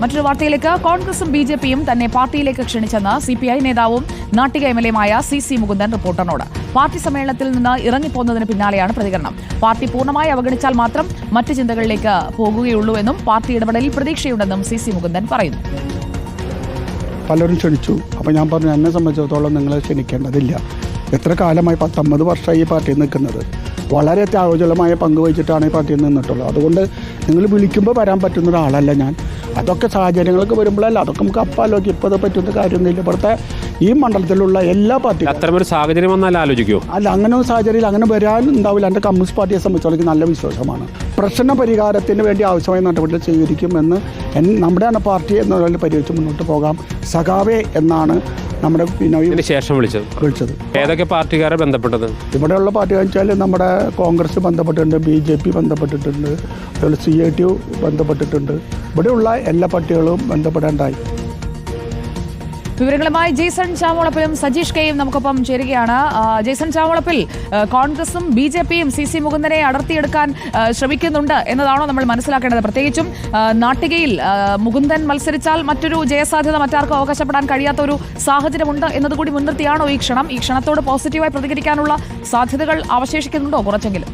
മറ്റൊരു വാർത്തയിലേക്ക് കോൺഗ്രസും ബി ജെ പിയും തന്നെ പാർട്ടിയിലേക്ക് ക്ഷണിച്ചെന്ന് സി പി ഐ നേതാവും നാട്ടിക എം എൽ എമായ സി സി മുകുന്ദൻ റിപ്പോർട്ടറിനോട്. പാർട്ടി സമ്മേളനത്തിൽ നിന്ന് ഇറങ്ങിപ്പോന്നതിന് പിന്നാലെയാണ് പ്രതികരണം. പാർട്ടി പൂർണമായി അവഗണിച്ചാൽ മാത്രം മറ്റ് ചിന്തകളിലേക്ക് പോകുകയുള്ളൂ എന്നും പാർട്ടി ഇടപെടലിൽ പ്രതീക്ഷയുണ്ടെന്നും സി സി മുകുന്ദൻ പറയുന്നു. പലരും ക്ഷണിച്ചു. അപ്പോൾ ഞാൻ പറഞ്ഞു എന്നെ സംബന്ധിച്ചിടത്തോളം നിങ്ങൾ ക്ഷണിക്കേണ്ടതില്ല. എത്ര കാലമായി പത്തൊമ്പത് വർഷമായി ഈ പാർട്ടി നിൽക്കുന്നത്? വളരെ ത്യാഗോജലമായ പങ്ക് വഹിച്ചിട്ടാണ് ഈ പാർട്ടിയിൽ നിന്നിട്ടുള്ളത്. അതുകൊണ്ട് നിങ്ങൾ വിളിക്കുമ്പോൾ വരാൻ പറ്റുന്ന ഒരാളല്ല ഞാൻ. അതൊക്കെ സാഹചര്യങ്ങളൊക്കെ വരുമ്പോഴല്ല? അതൊക്കെ നമുക്ക് അപ്പാലോക്കി ഇപ്പോൾ അത് പറ്റുന്ന കാര്യമൊന്നുമില്ല. ഇവിടുത്തെ ഈ മണ്ഡലത്തിലുള്ള എല്ലാ പാർട്ടികളും. ഒരു സാഹചര്യം വന്നാൽ ആലോചിക്കുമോ അല്ല അങ്ങനെ ഒരു സാഹചര്യത്തിൽ അങ്ങനെ വരാൻ ഉണ്ടാവില്ല എന്റെ കമ്മ്യൂണിസ്റ്റ് പാർട്ടിയെ സംബന്ധിച്ചോളം നല്ല വിശ്വാസമാണ്. പ്രശ്ന പരിഹാരത്തിന് വേണ്ടി ആവശ്യമായ നടപടികൾ സ്വീകരിക്കുമെന്ന് എൻ- നമ്മുടെ തന്നെ പാർട്ടി എന്ന നിലയിൽ പരിഹരിച്ച് മുന്നോട്ട് പോകാം. സഖാവേ എന്നാണ് നമ്മുടെ പിന്നെ ശേഷം വിളിച്ചത്. വിളിച്ചത്. ഏതൊക്കെ പാർട്ടിക്കാരെ ബന്ധപ്പെട്ടത്? ഇവിടെയുള്ള പാർട്ടി വെച്ചാൽ നമ്മുടെ കോൺഗ്രസ് ബന്ധപ്പെട്ടിട്ടുണ്ട് ബി ജെ പി ബന്ധപ്പെട്ടിട്ടുണ്ട് അതുപോലെ സി ഐ ടി യു ബന്ധപ്പെട്ടിട്ടുണ്ട്. ഇവിടെയുള്ള എല്ലാ പാർട്ടികളും ബന്ധപ്പെടേണ്ടായി വിവരങ്ങളുമായി ജെയ്സൺ ചാമോളപ്പിലും സജീഷ് കെയും നമുക്കൊപ്പം ചേരുകയാണ്. ജെയ്സൺ ചാമോളപ്പിൽ കോൺഗ്രസും ബി ജെ പിയും സി സി മുകുന്ദനെ അടർത്തിയെടുക്കാൻ ശ്രമിക്കുന്നുണ്ട് എന്നതാണോ നമ്മൾ മനസ്സിലാക്കേണ്ടത്. പ്രത്യേകിച്ചും നാട്ടികയിൽ മുകുന്ദൻ മത്സരിച്ചാൽ മറ്റൊരു ജയസാധ്യത മറ്റാർക്കും അവകാശപ്പെടാൻ കഴിയാത്ത ഒരു സാഹചര്യമുണ്ട് എന്നതുകൂടി മുൻനിർത്തിയാണോ ഈ ക്ഷണം? ഈ ക്ഷണത്തോട് പോസിറ്റീവായി പ്രതികരിക്കാനുള്ള സാധ്യതകൾ അവശേഷിക്കുന്നുണ്ടോ കുറച്ചെങ്കിലും?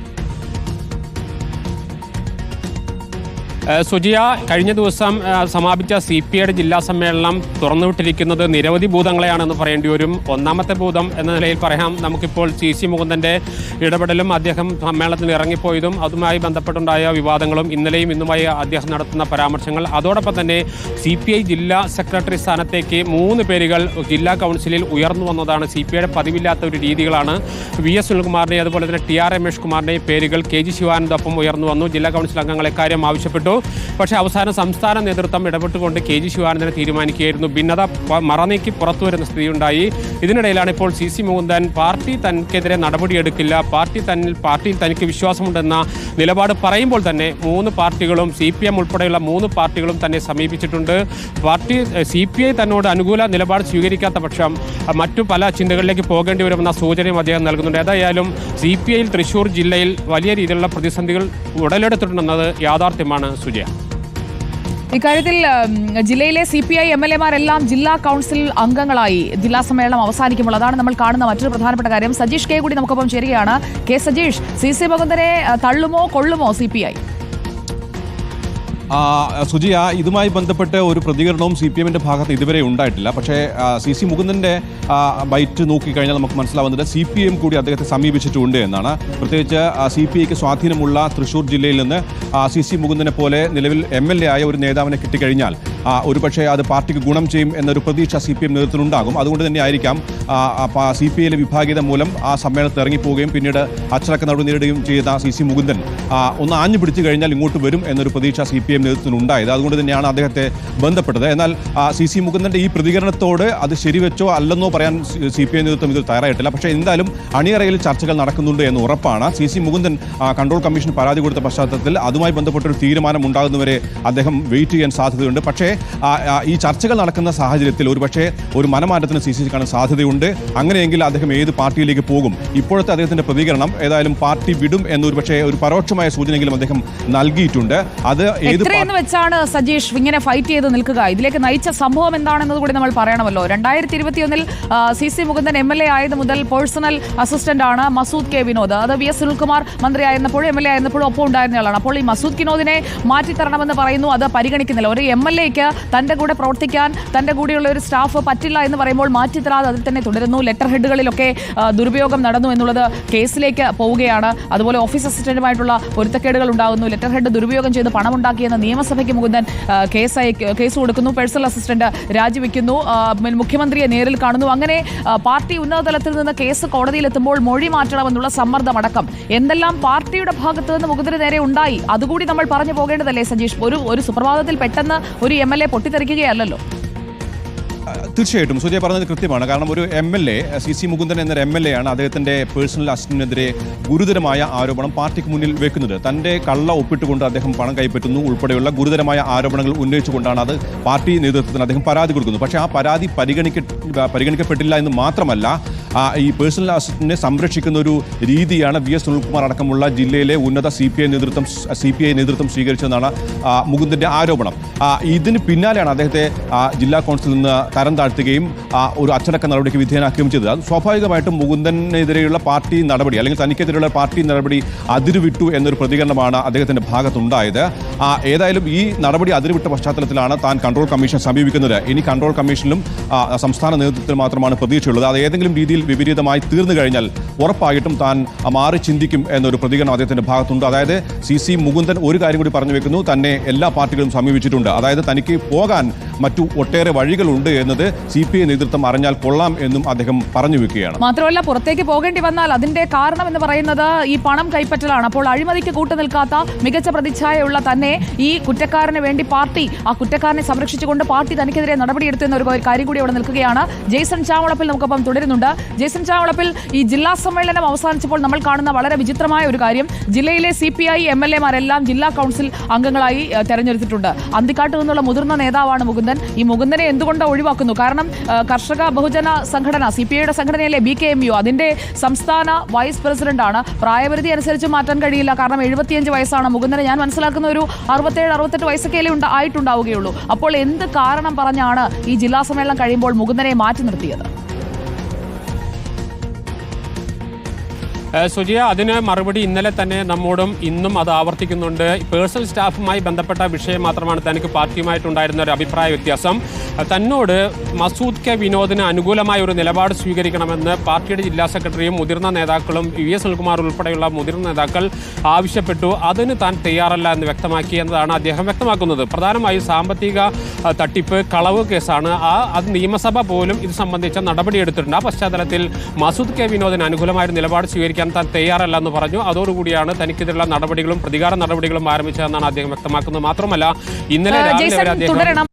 സുജിയ കഴിഞ്ഞ ദിവസം സമാപിച്ച സി പി ഐയുടെ ജില്ലാ സമ്മേളനം തുറന്നുവിട്ടിരിക്കുന്നത് നിരവധി ഭൂതങ്ങളെയാണെന്ന് പറയേണ്ടി വരും. ഒന്നാമത്തെ ഭൂതം എന്ന നിലയിൽ പറയാം. നമുക്കിപ്പോൾ സി സി മുകുന്ദന്റെ ഇടപെടലും അദ്ദേഹം സമ്മേളനത്തിൽ ഇറങ്ങിപ്പോയതും അതുമായി ബന്ധപ്പെട്ടുണ്ടായ വിവാദങ്ങളും ഇന്നലെയും ഇന്നുമായി അദ്ദേഹം നടത്തുന്ന പരാമർശങ്ങൾ. അതോടൊപ്പം തന്നെ സി പി ഐ ജില്ലാ സെക്രട്ടറി സ്ഥാനത്തേക്ക് മൂന്ന് പേരുകൾ ജില്ലാ കൗൺസിലിൽ ഉയർന്നു വന്നതാണ്. സി പി ഐയുടെ പതിവില്ലാത്ത ഒരു രീതികളാണ്. വി എസ് സുനിൽകുമാറിന്റെയും അതുപോലെ തന്നെ ടി ആർ രമേഷ് കുമാറിന്റെയും പേരുകൾ കെ ജി ശിവാനന്ദൊപ്പം ഉയർന്നു വന്നു. ജില്ലാ കൗൺസിൽ അംഗങ്ങളെ കാര്യം ആവശ്യപ്പെട്ടു. പക്ഷേ അവസാനം സംസ്ഥാന നേതൃത്വം ഇടപെട്ടുകൊണ്ട് കെ ജി ശിവാനന്ദനെ തീരുമാനിക്കുകയായിരുന്നു. ഭിന്നത മറനീക്കി പുറത്തു വരുന്ന സ്ഥിതിയുണ്ടായി. ഇതിനിടയിലാണ് ഇപ്പോൾ സി സി മുകുന്ദൻ പാർട്ടി തനിക്കെതിരെ നടപടിയെടുക്കില്ല. പാർട്ടി തന്നിൽ പാർട്ടിയിൽ തനിക്ക് വിശ്വാസമുണ്ടെന്ന നിലപാട് പറയുമ്പോൾ തന്നെ മൂന്ന് പാർട്ടികളും സി പി എം ഉൾപ്പെടെയുള്ള മൂന്ന് പാർട്ടികളും തന്നെ സമീപിച്ചിട്ടുണ്ട്. പാർട്ടി സി പി ഐ തന്നോട് അനുകൂല നിലപാട് സ്വീകരിക്കാത്ത പക്ഷം മറ്റു പല ചിന്തകളിലേക്ക് പോകേണ്ടി വരുമെന്ന സൂചനയും അദ്ദേഹം നൽകുന്നുണ്ട്. ഏതായാലും സി പി ഐയിൽ തൃശൂർ ജില്ലയിൽ വലിയ രീതിയിലുള്ള പ്രതിസന്ധികൾ ഉടലെടുത്തിട്ടുണ്ടെന്നത് യാഥാർത്ഥ്യമാണ് സുജയ. ഇക്കാര്യത്തിൽ ജില്ലയിലെ C P I M L എമാരെല്ലാം ജില്ലാ കൗൺസിൽ അംഗങ്ങളായി ജില്ലാ സമ്മേളനം അവസാനിക്കുമ്പോൾ അതാണ് നമ്മൾ കാണുന്ന മറ്റൊരു പ്രധാനപ്പെട്ട കാര്യം. സജീഷ് കെ കൂടി നമുക്കൊപ്പം ചേരുകയാണ്. കെ സജീഷ് സി സി മുകുന്ദനെ തള്ളുമോ കൊള്ളുമോ സി പി ഐ സുജിയ ഇതുമായി ബന്ധപ്പെട്ട് ഒരു പ്രതികരണവും സി പി എമ്മിന്റെ ഭാഗത്ത് ഇതുവരെ ഉണ്ടായിട്ടില്ല. പക്ഷേ സി സി മുകുന്ദന്റെ ആ, ബൈറ്റ് നോക്കിക്കഴിഞ്ഞാൽ നമുക്ക് മനസ്സിലാവുന്നത് സി പി എം കൂടി അദ്ദേഹത്തെ സമീപിച്ചിട്ടുണ്ട് എന്നാണ്. പ്രത്യേകിച്ച് സി പി ഐക്ക് സ്വാധീനമുള്ള തൃശൂർ ജില്ലയിൽ നിന്ന് സി സി മുകുന്ദനെ പോലെ നിലവിൽ എം എൽ എ ആയ ഒരു നേതാവിനെ കിട്ടിക്കഴിഞ്ഞാൽ ഒരുപക്ഷേ അത് പാർട്ടിക്ക് ഗുണം ചെയ്യും എന്നൊരു പ്രതീക്ഷ സി പി എം നേതൃത്വത്തിലുണ്ടാകും അതുകൊണ്ട് തന്നെ ആയിരിക്കാം സി പി ഐയിലെ വിഭാഗീയത മൂലം ആ സമ്മേളനത്തിൽ ഇറങ്ങിപ്പോവുകയും പിന്നീട് അച്ചടക്ക നടപടി നേരിടുകയും ചെയ്ത സി സി മുകുന്ദൻ ഒന്ന് ആഞ്ഞു പിടിച്ചു കഴിഞ്ഞാൽ ഇങ്ങോട്ട് വരും എന്നൊരു പ്രതീക്ഷ സി പി എം നേതൃത്വത്തിലുണ്ടായത് അതുകൊണ്ട് തന്നെയാണ് അദ്ദേഹത്തെ ബന്ധപ്പെട്ടത്. എന്നാൽ സി സി മുകുന്ദന്റെ ഈ പ്രതികരണത്തോട് അത് ശരിവെച്ചോ അല്ലെന്നോ പറയാൻ സി പി ഐ നേതൃത്വം ഇതിൽ തയ്യാറായിട്ടില്ല. പക്ഷേ എന്തായാലും അണിയറയിൽ ചർച്ചകൾ നടക്കുന്നുണ്ട് എന്ന് ഉറപ്പാണ്. C C Mukundan control commission പരാതി കൊടുത്ത പശ്ചാത്തലത്തിൽ അതുമായി ബന്ധപ്പെട്ടൊരു തീരുമാനം ഉണ്ടാകുന്നവരെ അദ്ദേഹം വെയിറ്റ് ചെയ്യാൻ സാധ്യതയുണ്ട്. പക്ഷേ ഈ ചർച്ചകൾ നടക്കുന്ന സാഹചര്യത്തിൽ ഒരു പക്ഷേ ഒരു മനമാറ്റത്തിന് സി സി സി കാണാൻ സാധ്യതയുണ്ട്. അങ്ങനെയെങ്കിൽ അദ്ദേഹം ഏത് പാർട്ടിയിലേക്ക് പോകും? ഇപ്പോഴത്തെ അദ്ദേഹത്തിന്റെ പ്രതികരണം ഏതായാലും പാർട്ടി വിടും എന്നൊരു പക്ഷേ ഒരു പരോക്ഷമായ സൂചനയെങ്കിലും അദ്ദേഹം നൽകിയിട്ടുണ്ട്. അത് ഏത് വെച്ചാണ് സജീഷ് ഇങ്ങനെ ഫൈറ്റ് ചെയ്ത് നിൽക്കുക? ഇതിലേക്ക് നയിച്ച സംഭവം എന്താണെന്നത് കൂടി നമ്മൾ പറയണമല്ലോ. രണ്ടായിരത്തി ഇരുപത്തിയൊന്നിൽ C C Mukundan M L A ആയത് മുതൽ പേഴ്സണൽ അസിസ്റ്റന്റ് ആണ് മസൂദ് കെ വിനോദ്. അത് വി എസ് സുനിൽകുമാർ മന്ത്രിയായിരുന്നപ്പോഴും എം എൽ എ ആയിരുന്നപ്പോഴും ഒപ്പം ഉണ്ടായിരുന്നയാളാണ്. അപ്പോൾ ഈ മസൂദ് കിനോദിനെ മാറ്റിത്തരണമെന്ന് പറയുന്നു. അത് പരിഗണിക്കുന്നില്ല. ഒരു എം എൽ എക്ക് തന്റെ കൂടെ പ്രവർത്തിക്കാൻ തന്റെ കൂടെയുള്ള ഒരു സ്റ്റാഫ് പറ്റില്ല എന്ന് പറയുമ്പോൾ മാറ്റിത്തരാതെ അതിൽ തന്നെ തുടരുന്നു. ലെറ്റർ ഹെഡുകളിലൊക്കെ ദുരുപയോഗം നടന്നു എന്നുള്ളത് കേസിലേക്ക് പോവുകയാണ്. അതുപോലെ ഓഫീസ് അസിസ്റ്റന്റുമായിട്ടുള്ള പൊരുത്തക്കേടുകൾ ഉണ്ടാകുന്നു. ലെറ്റർ ഹെഡ് ദുരുപയോഗം ചെയ്ത് പണമുണ്ടാക്കിയെന്ന് നിയമസഭയ്ക്ക് മുകുന്ദൻ കേസ് കേസ് കൊടുക്കുന്നു. പേഴ്സണൽ അസിസ്റ്റന്റ് രാജിവെക്കുന്നു. മുഖ്യമന്ത്രിയെ നേരിൽ കാണുന്നു. അങ്ങനെ പാർട്ടി ഉന്നതതലത്തിൽ നിന്ന് കേസ് കോടതിയിലെത്തുമ്പോൾ മൊഴി മാറ്റണമെന്നുള്ള സമ്മർദ്ദമടക്കം. എന്തെല്ലാം പാർട്ടിയുടെ ഭാഗത്ത് നിന്ന് മുകുന്ദന് നേരെ ഉണ്ടായി? അതുകൂടി നമ്മൾ പറഞ്ഞു പോകേണ്ടതല്ലേ സജീഷ്? ഒരു ഒരു സുപ്രഭാതത്തിൽ പെട്ടെന്ന് ഒരു എം എൽ എ പൊട്ടിത്തെറിക്കുകയല്ലോ തീർച്ചയായിട്ടും. സുജയ പറഞ്ഞത് കൃത്യമാണ്. കാരണം ഒരു M L A C C Mukundan എന്നൊരു എം എൽ എ ആണ് അദ്ദേഹത്തിന്റെ പേഴ്സണൽ അസിസ്റ്റന്റിനെതിരെ ഗുരുതരമായ ആരോപണം പാർട്ടിക്ക് മുന്നിൽ വെക്കുന്നത്. തന്റെ കള്ള ഒപ്പിട്ടുകൊണ്ട് അദ്ദേഹം പണം കൈപ്പറ്റുന്നു. ഉൾപ്പെടെയുള്ള ഗുരുതരമായ ആരോപണങ്ങൾ ഉന്നയിച്ചുകൊണ്ടാണ് അത് പാർട്ടി നേതൃത്വത്തിന് അദ്ദേഹം പരാതി കൊടുക്കുന്നത്. പക്ഷേ ആ പരാതി പരിഗണിക്ക പരിഗണിക്കപ്പെട്ടില്ല എന്ന് മാത്രമല്ല ഈ പേഴ്സണൽ അസിസ്റ്റന്റിനെ സംരക്ഷിക്കുന്ന ഒരു രീതിയാണ് വി എസ് സുനിൽകുമാർ അടക്കമുള്ള ജില്ലയിലെ ഉന്നത സി പി ഐ നേതൃത്വം സി പി ഐ നേതൃത്വം സ്വീകരിച്ചതെന്നാണ് മുകുന്ദന്റെ ആരോപണം. ഇതിന് പിന്നാലെയാണ് അദ്ദേഹത്തെ ജില്ലാ കൗൺസിലിൽ നിന്ന് തരം താഴ്ത്തുകയും ഒരു അച്ചടക്ക നടപടിക്ക് വിധേയനാക്കുകയും ചെയ്തത്. അത് സ്വാഭാവികമായിട്ടും മുകുന്ദനെതിരെയുള്ള പാർട്ടി നടപടി അല്ലെങ്കിൽ തനിക്കെതിരെയുള്ള പാർട്ടി നടപടി അതിരുവിട്ടു എന്നൊരു പ്രതികരണമാണ് അദ്ദേഹത്തിന്റെ ഭാഗത്തുണ്ടായത്. ഏതായാലും ഈ നടപടി അതിരുവിട്ട പശ്ചാത്തലത്തിലാണ് താൻ കൺട്രോൾ കമ്മീഷൻ സമീപിക്കുന്നത്. ഇനി കൺട്രോൾ കമ്മീഷനിലും സംസ്ഥാന നേതൃത്വത്തിൽ മാത്രമാണ് പ്രതീക്ഷയുള്ളത്. അത് ഏതെങ്കിലും രീതിയിൽ വിപരീതമായി തീർന്നു കഴിഞ്ഞാൽ ഉറപ്പായിട്ടും താൻ മാറി ചിന്തിക്കും എന്നൊരു പ്രതികരണം അദ്ദേഹത്തിന്റെ ഭാഗത്തുണ്ട്. അതായത് സി സി മുകുന്ദൻ ഒരു കാര്യം കൂടി പറഞ്ഞു വെക്കുന്നു തന്നെ എല്ലാ പാർട്ടികളും സമീപിച്ചിട്ടുണ്ട്. അതായത് തനിക്ക് പോകാൻ മറ്റു ഒട്ടേറെ വഴികളുണ്ട് എന്നത് സി പി ഐ നേതൃത്വം അറിഞ്ഞാൽ കൊള്ളാം എന്നും അദ്ദേഹം പറഞ്ഞു വെക്കുകയാണ്. മാത്രമല്ല പുറത്തേക്ക് പോകേണ്ടി വന്നാൽ അതിന്റെ കാരണം എന്ന് പറയുന്നത് ഈ പണം കൈപ്പറ്റലാണ്. അപ്പോൾ അഴിമതിക്ക് കൂട്ടുനിൽക്കാത്ത മികച്ച പ്രതിച്ഛായയുള്ള തന്നെ ഈ കുറ്റക്കാരന് വേണ്ടി പാർട്ടി ആ കുറ്റക്കാരനെ സംരക്ഷിച്ചുകൊണ്ട് പാർട്ടി തനിക്കെതിരെ നടപടിയെടുത്തു എന്ന ഒരു കാര്യം കൂടി അവിടെ നിൽക്കുകയാണ്. ജേസൺ ചാവളപ്പിൽ നമുക്കൊപ്പം തുടരുന്നുണ്ട്. ജേസൺ ചാവളപ്പിൽ ഈ ജില്ലാ സമ്മേളനം അവസാനിച്ചപ്പോൾ നമ്മൾ കാണുന്ന വളരെ വിചിത്രമായ ഒരു കാര്യം. ജില്ലയിലെ C P I M L എമാരെല്ലാം ജില്ലാ കൗൺസിൽ അംഗങ്ങളായി തെരഞ്ഞെടുത്തിട്ടുണ്ട്. അന്തിക്കാട്ട് നിന്നുള്ള മുതിർന്ന നേതാവാണ് മുകുന്ദൻ. ഈ മുകുന്ദനെ എന്തുകൊണ്ട് ഒഴിവാക്കുന്നു? കാരണം കർഷക ബഹുജന സംഘടന സി പി ഐയുടെ സംഘടനയിലെ ബി കെ എം യു അതിന്റെ സംസ്ഥാന വൈസ് പ്രസിഡന്റാണ്. പ്രായപരിധി അനുസരിച്ച് മാറ്റാൻ കഴിയില്ല. കാരണം എഴുപത്തിയഞ്ച് വയസ്സാണ് മുകുന്ദനെ. ഞാൻ മനസ്സിലാക്കുന്ന ഒരു അറുപത്തേഴ് അറുപത്തെട്ട് വയസ്സൊക്കെ ഉണ്ട് ആയിട്ടുണ്ടാവുകയുള്ളൂ. അപ്പോൾ എന്ത് കാരണം പറഞ്ഞാണ് ഈ ജില്ലാ സമ്മേളനം കഴിയുമ്പോൾ മുകുന്ദനെ മാറ്റി നിർത്തിയത്? സുജിയ അതിന് മറുപടി ഇന്നലെ തന്നെ നമ്മോടും ഇന്നും അത് ആവർത്തിക്കുന്നുണ്ട്. പേഴ്സണൽ സ്റ്റാഫുമായി ബന്ധപ്പെട്ട വിഷയം മാത്രമാണ് തനിക്ക് പാർട്ടിയുമായിട്ടുണ്ടായിരുന്ന ഒരു അഭിപ്രായ വ്യത്യാസം. തന്നോട് മസൂദ് കെ വിനോദിന് അനുകൂലമായ ഒരു നിലപാട് സ്വീകരിക്കണമെന്ന് പാർട്ടിയുടെ ജില്ലാ സെക്രട്ടറിയും മുതിർന്ന നേതാക്കളും വി എസ് സുനിൽകുമാർ ഉൾപ്പെടെയുള്ള മുതിർന്ന നേതാക്കൾ ആവശ്യപ്പെട്ടു. അതിന് താൻ തയ്യാറല്ല എന്ന് വ്യക്തമാക്കി എന്നതാണ് അദ്ദേഹം വ്യക്തമാക്കുന്നത്. പ്രധാനമായും സാമ്പത്തിക തട്ടിപ്പ് കളവ് കേസാണ്. ആ അത് നിയമസഭ പോലും ഇത് സംബന്ധിച്ച നടപടിയെടുത്തിട്ടുണ്ട്. ആ പശ്ചാത്തലത്തിൽ മസൂദ് കെ വിനോദിന് അനുകൂലമായ നിലപാട് സ്വീകരിക്കാൻ താൻ തയ്യാറല്ല എന്ന് പറഞ്ഞു. അതോടുകൂടിയാണ് തനിക്കെതിരെയുള്ള നടപടികളും പ്രതികാര നടപടികളും ആരംഭിച്ചതെന്നാണ് അദ്ദേഹം വ്യക്തമാക്കുന്നത്. മാത്രമല്ല ഇന്നലെ രാവിലെ